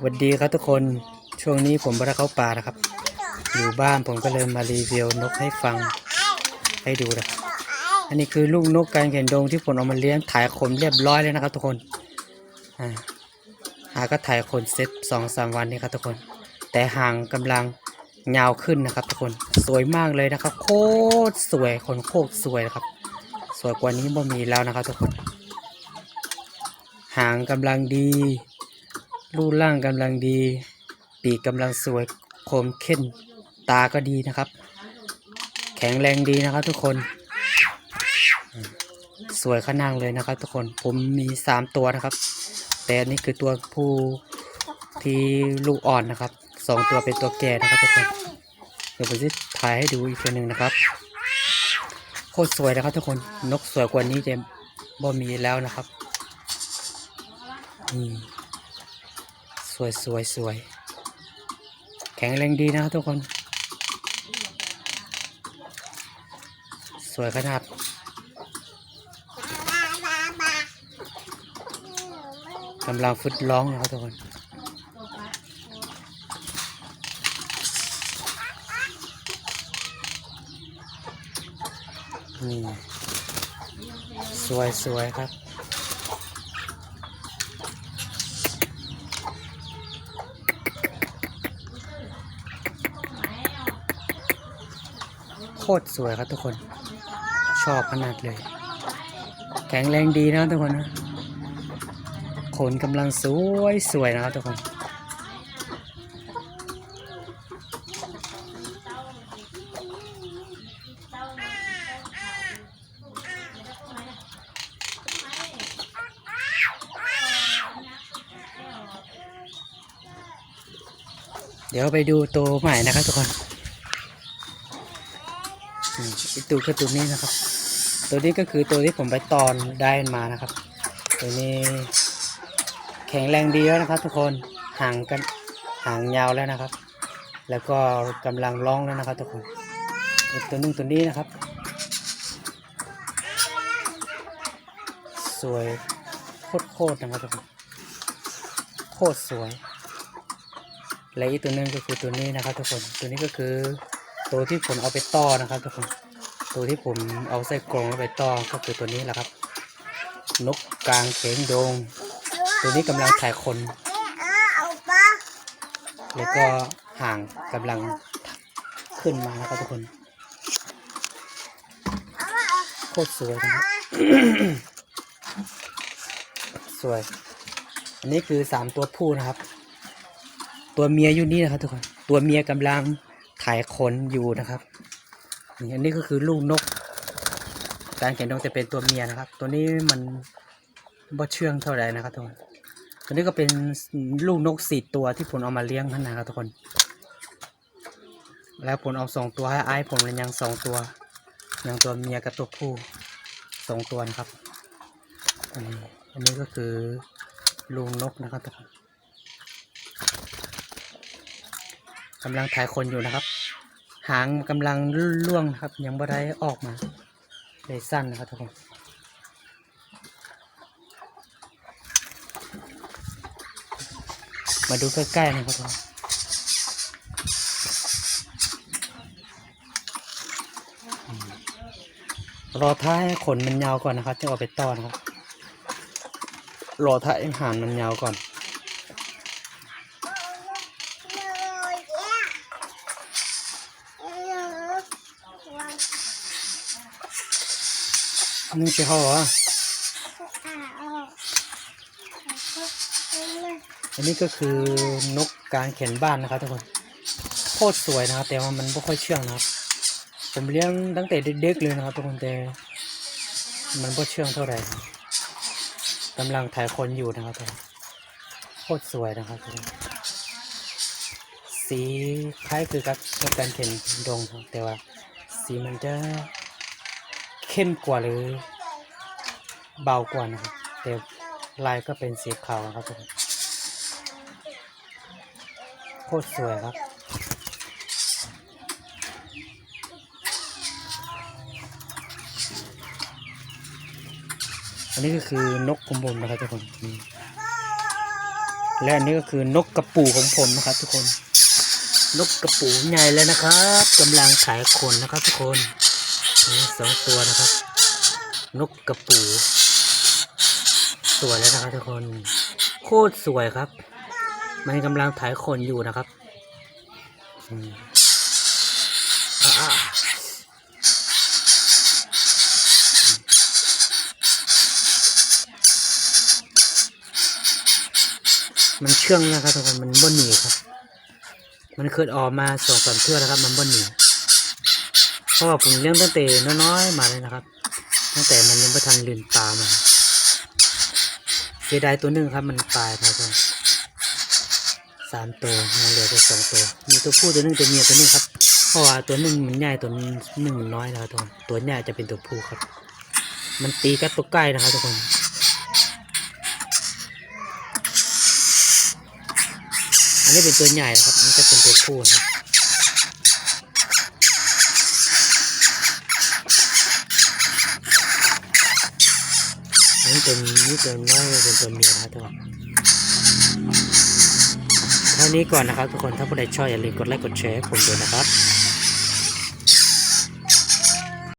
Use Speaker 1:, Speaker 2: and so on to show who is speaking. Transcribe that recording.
Speaker 1: สวัสดีครับทุกคนช่วงนี้ผมบไดเข้าป่านะครับ อยู่บ้านผมก็เลยมารีวิวนกให้ฟังให้ดูนะอันนี้คือลูกนกการเข็นดงที่ผมเอามาเลี้ยงถ่ายขนเรียบร้อยเลยนะครับ ทุกคนอ่าหาก็ถ่ายขนเซ็ตสองสามวันนี่ครับทุกคน แต่ห่างกำลังยาวขึ้นนะครับ ทุกคนสวยมากเลยนะครับ โคตรสวยขนโคตรสวยนะครับ สวยกว่านี้บ่มีแล้วนะครับ ทุกคนหางกำลังดี รูปร่างกำลังดี ปีกกำลังสวยคมเข้นตาก็ดีนะครับ แข็งแรงดีนะครับทุกคน สวยขนางเลยนะครับ ทุกคนผมมีสามตัวนะครับ แต่อันนี้คือตัวผู้ที่ลูกอ่อนนะครับสองตัวเป็นตัวแก่นะครับทุกคนเดี๋ยวผมจะถ่ายให้ดูอีกตัวหนึ่งนะครับโคตรสวยนะครับทุกคนนกสวยกว่านี้จะบ่มีแล้วนะครับอืม วยสวยสวย แข็งแรงดีนะครับทุกคน สวยขนาดกำลังฟุดร้องนะครับทุกคนนี่สวยสวยครับ โคตรสวยครับทุกคน ชอบขนาดเลย แข็งแรงดีนะทุกคนนะขนกำลังสวยสวยนะครับทุกคนเดี๋ยวไปดูตัวใหม่นะครับทุกคน ตัวคือตัวนี้นะครับ ตัวนี้ก็คือตัวที่ผมไปตอนได้มานะครับ ตัวนี้แข็งแรงดีแล้วนะครับทุกคนห่างกันห่างยาวแล้วนะครับ แล้วก็กำลังร้องแล้วนะครับทุกคนอีกตัวหนึงตัวนี้นะครับ สวยโคตรๆนะครับทุกคนโคตรสวยและอีกตัวหนึงก็คือตัวนี้นะครับทุกคนตัวนี้ก็คือ ตัวที่ผมเอาไปต่อนะครับทุกคนตัวที่ผมเอาใส่กรงแล้วไปต่อก็คือตัวนี้แหละครับ นกกลางเขงโดง ตัวนี้กำลังถ่ายคน แล้วก็ห่างกำลังขึ้นมานะครับทุกคนโคตรสวยนะครับสวย อันนี้คือสามตัวผู้นะครับ ตัวเมียอยู่นี่นะครับทุกคน ตัวเมียกำลังายขนอยู่นะครับนี่อันนี้ก็คือลูกนก การเขียนนกจะเป็นตัวเมียนะครับ ตัวนี้มันบ่เชื่องเท่าไหร่นะครับทุกคนตัวนี้ก็เป็นลูกนกสี่ตัวที่ผมเอามาเลี้ยงนั่นนะครับทุกคน แล้วผมเอาสองตัวให้ไอ้ายผมเลยยังสองตัว ยังตัวเมียกับตัวผู้สองตัวนะครับอันนี้ก็คือลูกนกนะครับทุกคน กำลังถ่ายคนอยู่นะครับ หางกำลังล่วงนะครับ ยังบ่ได้ออกมาเลยสั้นนะครับทุกคนมาดูใกล้ๆนะครับทุกคนรอท้ายขนมันยาวก่อนนะครับ จะเอาไปต้อนะครับรอท้ายให้หางมันยาวก่อน นี่ไปห่อเหรออันนี้ก็คือนกกางเขียนบ้านนะครับทุกคนโคตรสวยนะครับแต่ว่ามันไม่ค่อยเชื่องนะครับ ผมเลี้ยงตั้งแต่เด็กๆเลยนะครับทุกคนแต่มันไม่เชื่องเท่าไหร่กำลังถ่ายคนอยู่นะครับทุกคนโคตรสวยนะครับทุกคนสีคล้ายคือกับนกกางเขียนดงครับแต่ว่าสีมันจะ เข้มกว่าหรือเบากว่านะครับแต่ลายก็เป็นสีขาวนะครับทุกคนโคตรสวยครับ อันนี้ก็คือนกกลมบนนะครับทุกคนและอันนี้ก็คือนกกระปูของผมนะครับ ทุกคน นกกระปูใหญ่เลยนะครับกำลังถ่ายขนนะครับ ทุกคน สองตัวนะครับ นกกระปู สวยแล้วนะครับทุกคน โคตรสวยครับ มันกำลังถ่ายขนอยู่นะครับอ่ามันเชื่องนะครับทุกคนมันบ่นหนีครับ มันเคยออกมาสองสามเทื่อแล้วครับ มันบ่นหนี เพราะว่าผมเลี้ยงตั้งแต่น้อยๆมาเลยนะครับ ตั้งแต่มันยังไม่ทันลืมตามาเสียดายตัวหนึ่งครับมันตายครับทุกคนสามตัวยังเหลือแต่สองตัว มีตัวผู้ตัวหนึ่งตัวเมียตัวหนึ่งครับ เพราะว่าตัวหนึ่งมันใหญ่ตัวหนึ่งน้อยนะครับทุกคนตัวใหญ่จะเป็นตัวผู้ครับ มันตีกับตัวใกล้นะครับทุกคนอันนี้เป็นตัวใหญ่นะครับมันจะเป็นตัวผู้นะ ครับอันนี้เป็นนี่ตัวน้อยเป็นตัวเมียนะครับทุกคนเท่านี้ก่อนนะครับทุกคนถ้าผู้ใดชอบอย่าลืมกดไลค์กดแชร์ให้ผมด้วยนะครับ